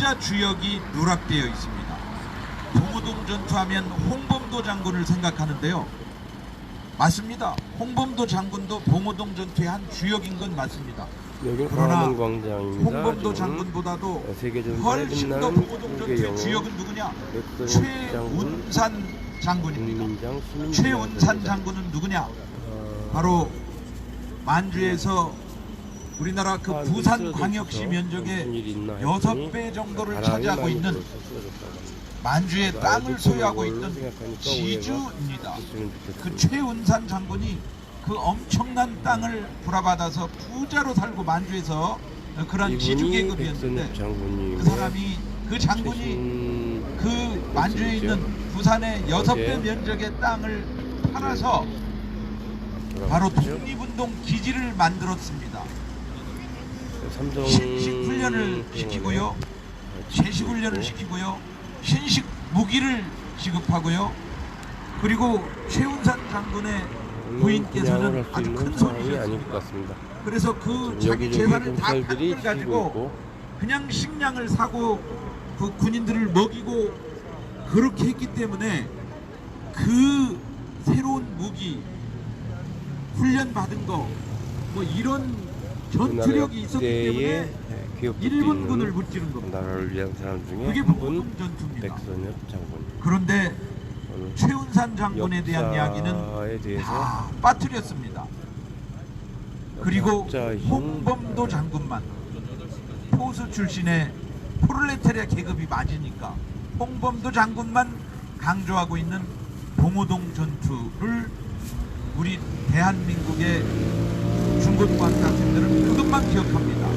진짜 주역이 누락되어 있습니다. 동호동 전투하면 홍범도 장군을 생각하는데요. 맞습니다. 홍범도 장군도 봉호동 전투의 한 주역인 건 맞습니다. 그러나. 홍범도 장군보다도 훨씬 더 봉호동 전투의 주역은 누구냐? 최운산 장군입니다. 최운산 장군은 누구냐? 어, 바로 만주에서 우리나라 그 아, 부산 광역시 면적의 무슨 일이 있나 여섯 했더니 배 정도를 바람이 차지하고 있는. 만주의 날 땅을 못 소유하고 있는 지주입니다. 그. 최운산 장군이 그 엄청난 땅을 불화받아서 부자로 살고 만주에서 그런 지주 계급이었는데 그 사람이 그 장군이 그 만주에. 있는 부산의 여섯 배 어제 면적의 땅을 팔아서 바로 독립운동 기지를 만들었습니다. 삼성 신식 훈련을 시키고요. 제식 훈련을 시키고요. 신식 무기를 지급하고요. 그리고 최운산 장군의 부인께서는 아주 큰 상황이 아닐. 것 같습니다. 그래서 그 자기 재산을 다 가지고 그냥 식량을 사고 그 군인들을 먹이고 그렇게 했기 때문에 그 새로운 무기 훈련 받은 거 뭐 이런 전투력이 있었기 때문에 일본군을 무찌른 겁니다. 나라를 위한 사람 중에 그게 봉동 전투입니다. 백선엽 장군. 그런데 최운산 장군에 대한 이야기는 다 빠뜨렸습니다. 그리고 홍범도 장군만 포수 출신의 프롤레타리아 계급이 맞으니까 홍범도 장군만 강조하고 있는 봉오동 전투를 우리 대한민국의 중고등학교 학생들은 그것만 기억합니다.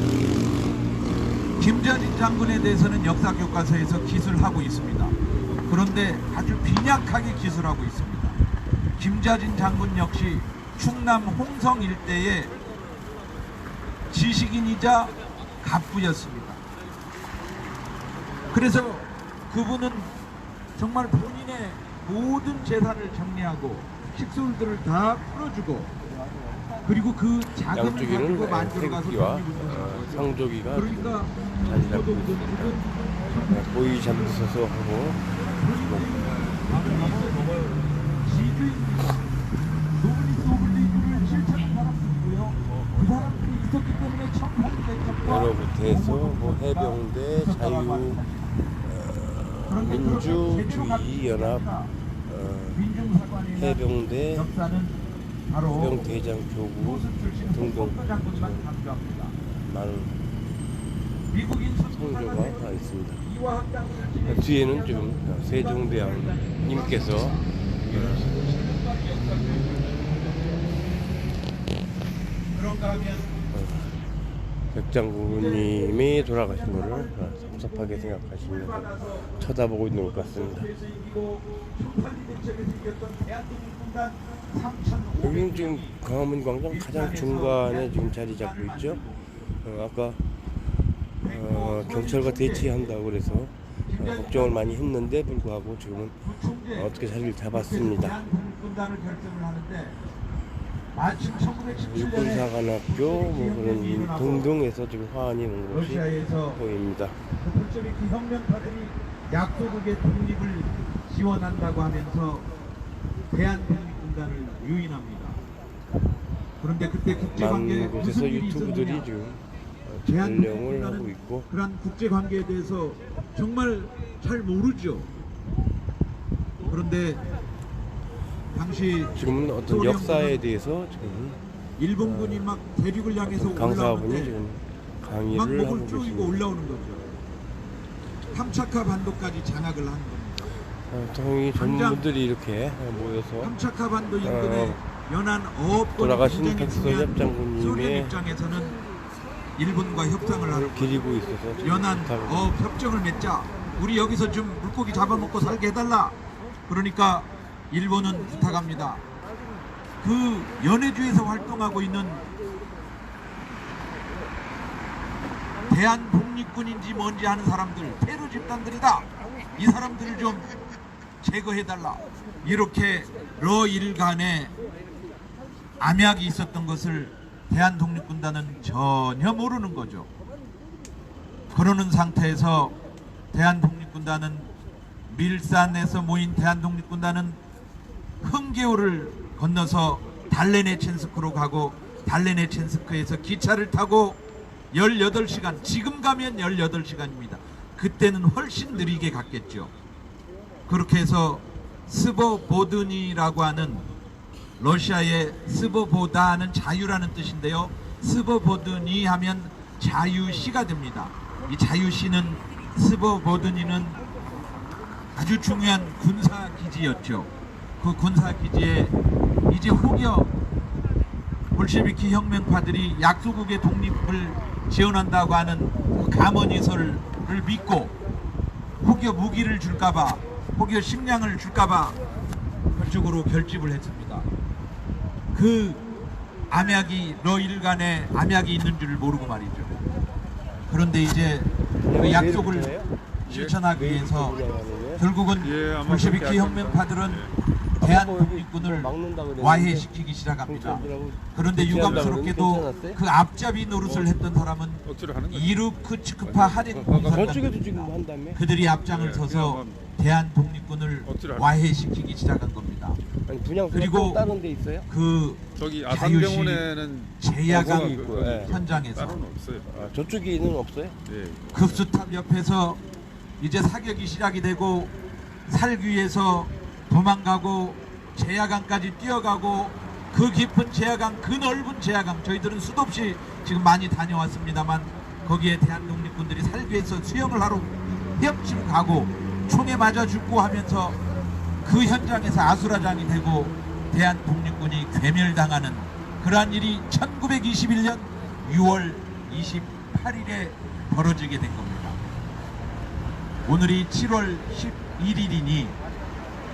김자진 장군에 대해서는 역사 교과서에서 기술하고 있습니다. 그런데 아주 빈약하게 기술하고 있습니다. 김자진 장군 역시 충남 홍성 일대의 지식인이자 갑부였습니다. 그래서 그분은 정말 본인의 모든 재산을 정리하고 식솔들을 다 풀어주고 그리고 그 자금을 양쪽에는 가지고 만주로 가서 태극기와 어. 상조기가 그러니까 자리 잡고 저도 있습니다. 보이 잠드셔서 하고. 그 사람들이 있었기 때문에 여러 곳에서 뭐 해병대 자유 어, 민주 주의 연합 어, 민중사관이나 해병대 역사는 바로 해병 대장 교구 등등. 많은 성조가 다 있습니다. 장군을 뒤에는 지금 세종대왕님께서 백장군님이 돌아가신 것을 섭섭하게 생각하시면서 쳐다보고 있는 것 같습니다. 이기고 총칼리 대첩에서 이겼던 대한민국군단 3,500 여기는 지금 광화문 광장 가장 중간에 지금 자리 잡고 있죠. 어, 아까 어, 경찰과 대치한다고 그래서 어, 걱정을 많이 했는데 불구하고 지금은 어, 어떻게 자리를 잡았습니다. 대한민국군단을 결정을 하는데 마침 1917년에 육군사관학교 뭐 그런 등등에서 지금 화환이 온 것이 보입니다. 그 불조리키 혁명파들이 약소국의 독립을 지원한다고 하면서 대한 독립 군단을 유인합니다. 그런데 그때 곳에서 무슨 일이 있었느냐? 지금 어, 촬영을 하고 있고 그런 국제관계에 대해서 정말 잘 모르죠. 그런데 당시 지금은 어떤 역사에 대해서 지금 일본군이 막 대륙을 향해서 올라오는데 지금 막 강의를 하고 목을 계십니다. 올라오는 거죠. 함차카 반도까지 장악을 한 겁니다. 어, 통이 전문분들이 이렇게 모여서 함차카 반도 인근의 어, 연안 어업권 돌아가신 중요한 장군님의 입장에서는 일본과 협상을 하는 를 기리고 있어서 연안 어업 협정을 맺자. 우리 여기서 좀 물고기 잡아먹고 살게 해달라. 그러니까 일본은 부탁합니다. 그 연해주에서 활동하고 있는 대한 독립군인지 뭔지 아는 사람들 테러 집단들이다. 이 사람들을 좀 제거해달라. 이렇게 러 일 간에 암약이 있었던 것을 대한 독립군단은 전혀 모르는 거죠. 그러는 상태에서 대한독립군단은 밀산에서 모인 대한독립군단은 흥겨울을 건너서 달레네첸스크로 가고 달레네첸스크에서 기차를 타고 18시간 지금 가면 18시간입니다. 그때는 훨씬 느리게 갔겠죠. 그렇게 해서 스보보드니라고 하는 러시아의 스보보다는 자유라는 뜻인데요. 스보보드니 하면 자유시가 됩니다. 이 자유시는 스보보드니는 아주 중요한 군사 기지였죠. 그 군사 기지에 이제 혹여 볼셰비키 혁명파들이 약소국의 독립을 지원한다고 하는 그 감언이설을 믿고 혹여 무기를 줄까봐 혹여 식량을 줄까봐 그쪽으로 결집을 했습니다. 그 암약이 러일 간에 암약이 있는 줄을 모르고 말이죠. 그런데 이제 그 약속을 실천하기 위해서 결국은 예, 그렇게 할 겁니다. 혁명파들은 대한 독립군을 와해시키기 시작합니다. 그런데 유감스럽게도 그 앞잡이 노릇을 했던 사람은 한인 저쪽에도 공산당입니다. 그들이 앞장을 네, 서서 그냥 대한 독립군을 와해시키기 시작한 겁니다. 그리고? 그 자유시 제야강 거기 있고, 예. 현장에서 따로는 없어요. 아, 저쪽에는 없어요? 예. 급수탑 옆에서 이제 사격이 시작이 되고 살기 위해서 도망가고 제야강까지 뛰어가고 그 깊은 제야강 그 넓은 제야강 저희들은 수도 없이 지금 많이 다녀왔습니다만 거기에 대한 독립군들이 살기 위해서 수영을 하러 헤엄치고 가고 총에 맞아 죽고 하면서 그 현장에서 아수라장이 되고 대한 독립군이 괴멸당하는 그러한 일이 1921년 6월 28일에 벌어지게 된 겁니다. 오늘이 7월 11일이니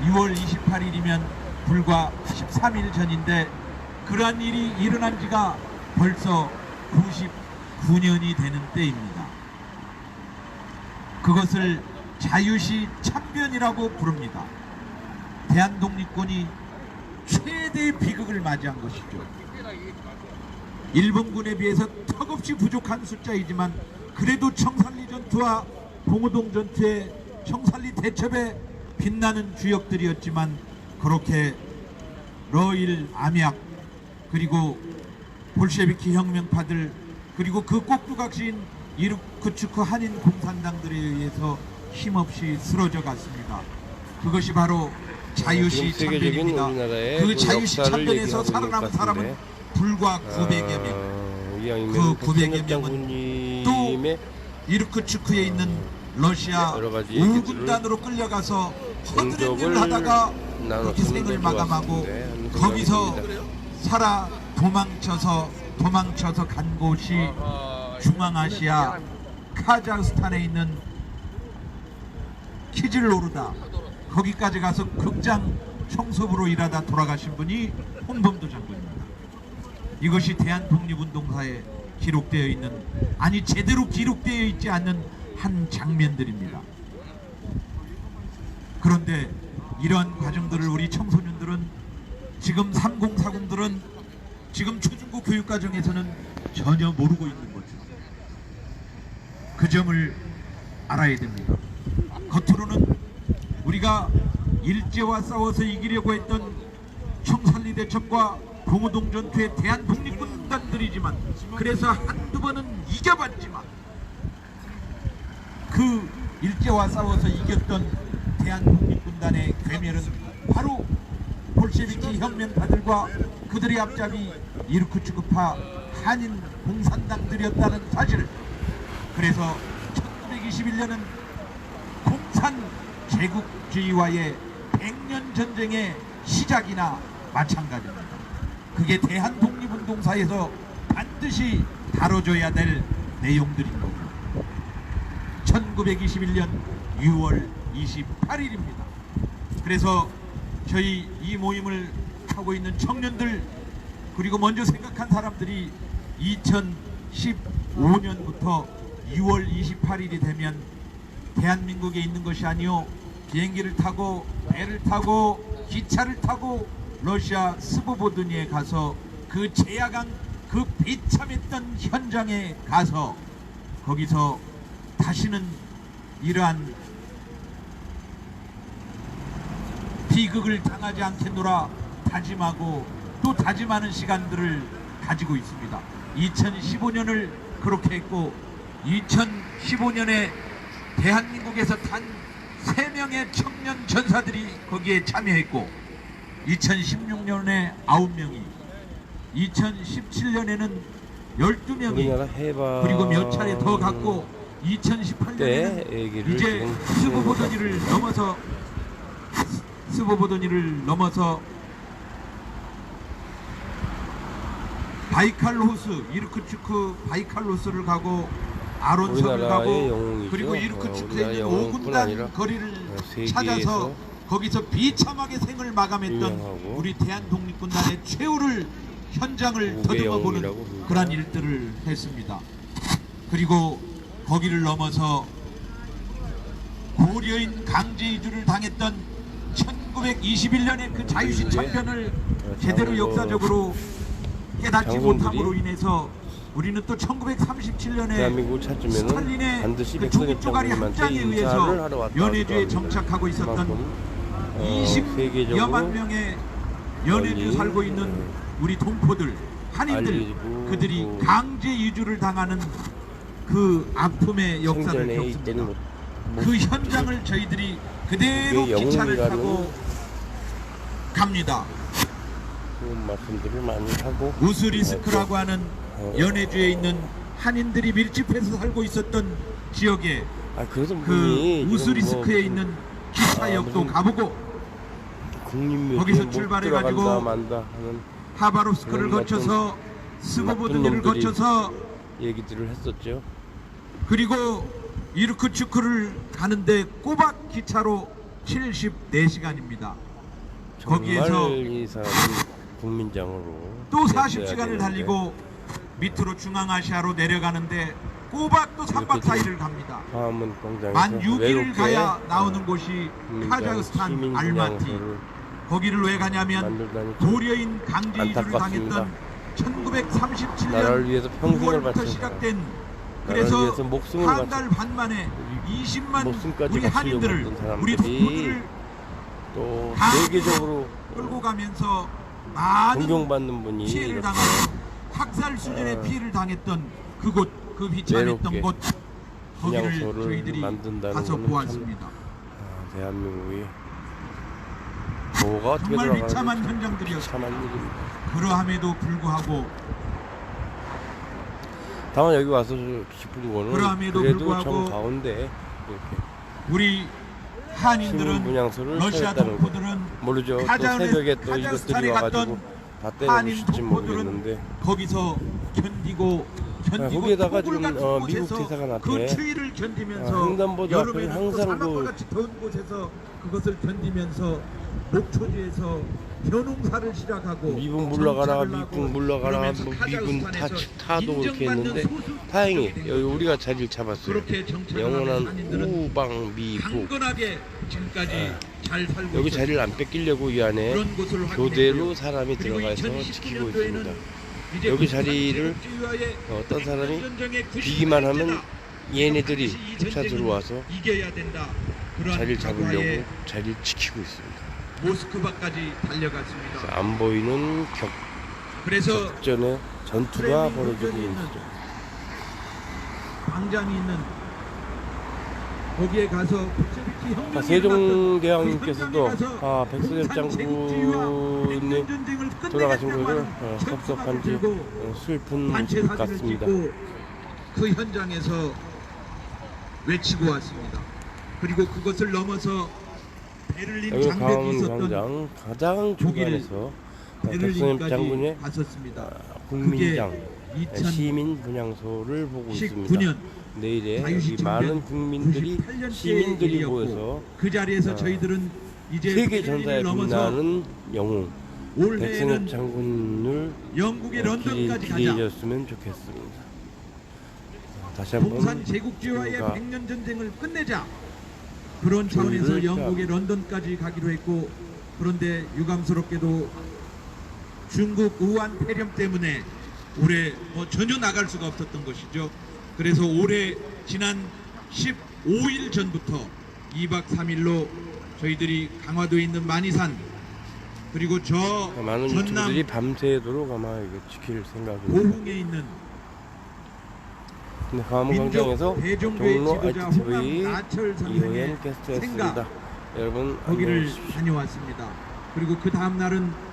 6월 28일이면 불과 13일 전인데 그러한 일이 일어난 지가 벌써 99년이 되는 때입니다. 그것을 자유시 참변이라고 부릅니다. 대한독립군이 최대의 비극을 맞이한 것이죠. 일본군에 비해서 턱없이 부족한 숫자이지만 그래도 청산리 전투와 봉오동 전투의 청산리 대첩에 빛나는 주역들이었지만 그렇게 러일 암약 그리고 볼셰비키 혁명파들 그리고 그 꼭두각시인 이르크츠크 한인 공산당들에 의해서 힘없이 쓰러져 갔습니다. 그것이 바로 자유시 세계적인 참변입니다. 그그 자유시 참변에서 살아남은 것 사람은. 불과 900여 명. 아, 그 900여 명은 장군님의 이르크츠크에 있는 러시아 가지 우군단으로 끌려가서 허드렛 일을 하다가 그렇게 생을 마감하고 거기서. 살아 도망쳐서 도망쳐서 간 곳이 중앙아시아 카자흐스탄에 있는 키질로르다 거기까지 가서 극장 청소부로 일하다 돌아가신 분이 홍범도 장군입니다. 이것이 대한 독립운동사에 기록되어 있는 아니 제대로 기록되어 있지 않는 한 장면들입니다. 그런데 이런 과정들을 우리 청소년들은 지금 3040들은 지금 초중고 교육 과정에서는 전혀 모르고 있는 거죠. 그 점을 알아야 됩니다. 겉으로는 우리가 일제와 싸워서 이기려고 했던 청산리 대첩과 봉오동 전투의 대한 독립군단들이지만 그래서 한두 번은 이겨봤지만 그 일제와 싸워서 이겼던 대한 독립군단의 괴멸은 바로 볼셰비키 혁명파들과 그들의 앞잡이 이르크츠크파 한인 공산당들이었다는 사실을 그래서 1921년은 공산 제국주의와의 백년 전쟁의 시작이나 마찬가지입니다. 그게 대한 독립운동사에서 반드시 다뤄줘야 될 내용들인 겁니다. 1921년 6월 28일입니다. 그래서 저희 이 모임을 하고 있는 청년들 그리고 먼저 생각한 사람들이 2015년부터 6월 28일이 되면 대한민국에 있는 것이 아니요 비행기를 타고 배를 타고 기차를 타고 러시아 스보보드니에 가서 그 제야강 그 비참했던 현장에 가서 거기서 다시는 이러한 비극을 당하지 않겠노라 다짐하고 또 다짐하는 시간들을 가지고 있습니다. 2015년을 그렇게 했고 2015년에 대한민국에서 단 3명의 청년 전사들이 거기에 참여했고 2016년에 9명이 2017년에는 12명이 우리나라 해방 그리고 몇 차례 더 갔고 2018년에는 때 얘기를 이제 지금 스보보더니를 넘어서 스보보더니를 넘어서 바이칼로스 이르크츠크 바이칼로스를 가고 우리나라의 가고 영웅이죠. 그리고 어, 이르크츠크에 우리나라 있는 영웅뿐 아니라 5군단 거리를 어, 세계에서 찾아서 거기서 비참하게 생을 마감했던 유명하고 우리 대한 독립군단의 최후를 현장을 더듬어 보는 영웅이라고. 그러한 일들을 했습니다. 그리고 거기를 넘어서 고려인 강제 이주를 당했던 1921년의 그 자유시 네. 참변을 제대로 역사적으로 깨닫지 못함으로 인해서 우리는 또 1937년에 대한민국을 찾으면은 스탈린의 그 종이 백선엽 쪼가리 한 장에 의해서 연해주에. 정착하고 있었던 그만큼, 어, 20여만 세계적으로 명의 연해주 살고 있는 음, 우리 동포들 한인들 그들이 또 강제 이주를 당하는 그 아픔의 역사를 겪습니다. 못그 현장을 저희들이 그대로 기차를 타고 갑니다. 말씀들을 많이 하고 우스리스크라고 하는 어. 연해주에 있는 한인들이 밀집해서 살고 있었던 지역에 아 그 우스리스크에 있는 기차역도 아, 가보고 거기서 못 출발해가지고 하바롭스크를 거쳐서 스보보드니를 놈들이 거쳐서 얘기들을 했었죠. 그리고 이르크츠크를 가는데 꼬박 기차로 74시간입니다. 거기에서 이 사람이 국민장으로 또 됐어야 40시간을 되는데 달리고 밑으로 중앙아시아로 내려가는데 꼬박 또 3박 이렇게 4일을 갑니다. 만 6일 외롭게 가야 나오는 곳이 카자흐스탄 알마티. 거기를 왜 가냐면 고려인 강제 이주를. 당했던 1937년 나라를 위해서 평생을 9월부터 바친 시작된 그래서 위해서 목숨을 한 바친 달반 만에 20만 목숨까지 우리 한인들을 우리 동포들을 또다 세계적으로 끌고 가면서 많은 존경받는 분이 피해를 당하고 학살 수준의 어, 피해를 당했던 그곳 그 비참했던 곳 거기를 저희들이 가서 보았습니다. 아, 대한민국이 뭐가 정말 비참한 현장들이었습니다. 그러함에도 불구하고 다만 여기 와서 기쁜 거는 그럼에도 그래도 정 가운데 이렇게 우리 한인들은 분향소를 러시아 차렸다는 거 동포들은 모르죠. 또 카자흐- 새벽에 또 이것들이 와가지고 다 동포들은 모르겠는데 거기서 견디고 견디고 거기에다가 폭울 지금, 어, 미국 대사관 앞에 그 추위를 견디면서 어, 횡단보도 여름에는 앞에 또 항상 사막과 그- 같이 더운 곳에서 그것을 견디면서 목초지에서 변홍사를 시작하고 미국 물러가라 하고 물러가라 뭐 미군 타, 카자흐스탄에서 타도 그렇게 했는데 다행히 여기. 우리가 자리를 잡았어요. 영원한 우방 미국 살고 여기. 자리를 안 뺏기려고 이 안에 교대로. 사람이 들어가서 2019 지키고 있습니다. 여기 자리를 제국주의와의 어떤 사람이 전쟁의 90 비기만 하면. 얘네들이 쫓아 들어와서 자리를 잡으려고 자리를 지키고 있습니다. 모스크바까지 달려갔습니다. 안 보이는 그래서 격전의 전투가 벌어지고 있는 거죠. 광장이 있는 거기에 가서 혁명이 아, 세종대왕님께서도 그 아, 제국주의와 장군이 전쟁을 돌아가신 것을 어, 섭섭한지 어, 슬픈 모습 같습니다. 그 현장에서 외치고 왔습니다. 그리고 그것을 넘어서 베를린 여기 장벽이 있었던 광장 가장 독일 중간에서 백선엽 장군의 베를린까지 갔었습니다. 국민장 그게 2000 시민 분향소를 보고 있습니다. 19년 내일에 자유시 여기 많은 국민들이 98년째 시민들이 일이었고 모여서 그 자리에서 어, 저희들은 이제 세계 베를린을 전사에 넘어서 빛나는 영웅 올해에는 장군을 영국의 런던까지 가자. 기대해줬으면 좋겠습니다. 다시 한번 공산 제국주의와의 우리가 백년 전쟁을 끝내자. 그런 차원에서 그러니까. 영국의 런던까지 가기로 했고 그런데 유감스럽게도 중국 우한 폐렴 때문에 올해 뭐 전혀 나갈 수가 없었던 것이죠. 그래서 올해 지난 15일 전부터 2박 3일로 저희들이 강화도에 있는 만이산 그리고 저 많은 전남 밤새도록 아마 지킬 생각이 고흥에 있는 네, 화문광장에서 종로 ITTV 이호연 게스트였습니다. 여러분 거기를 다녀왔습니다. 그리고 그 다음 날은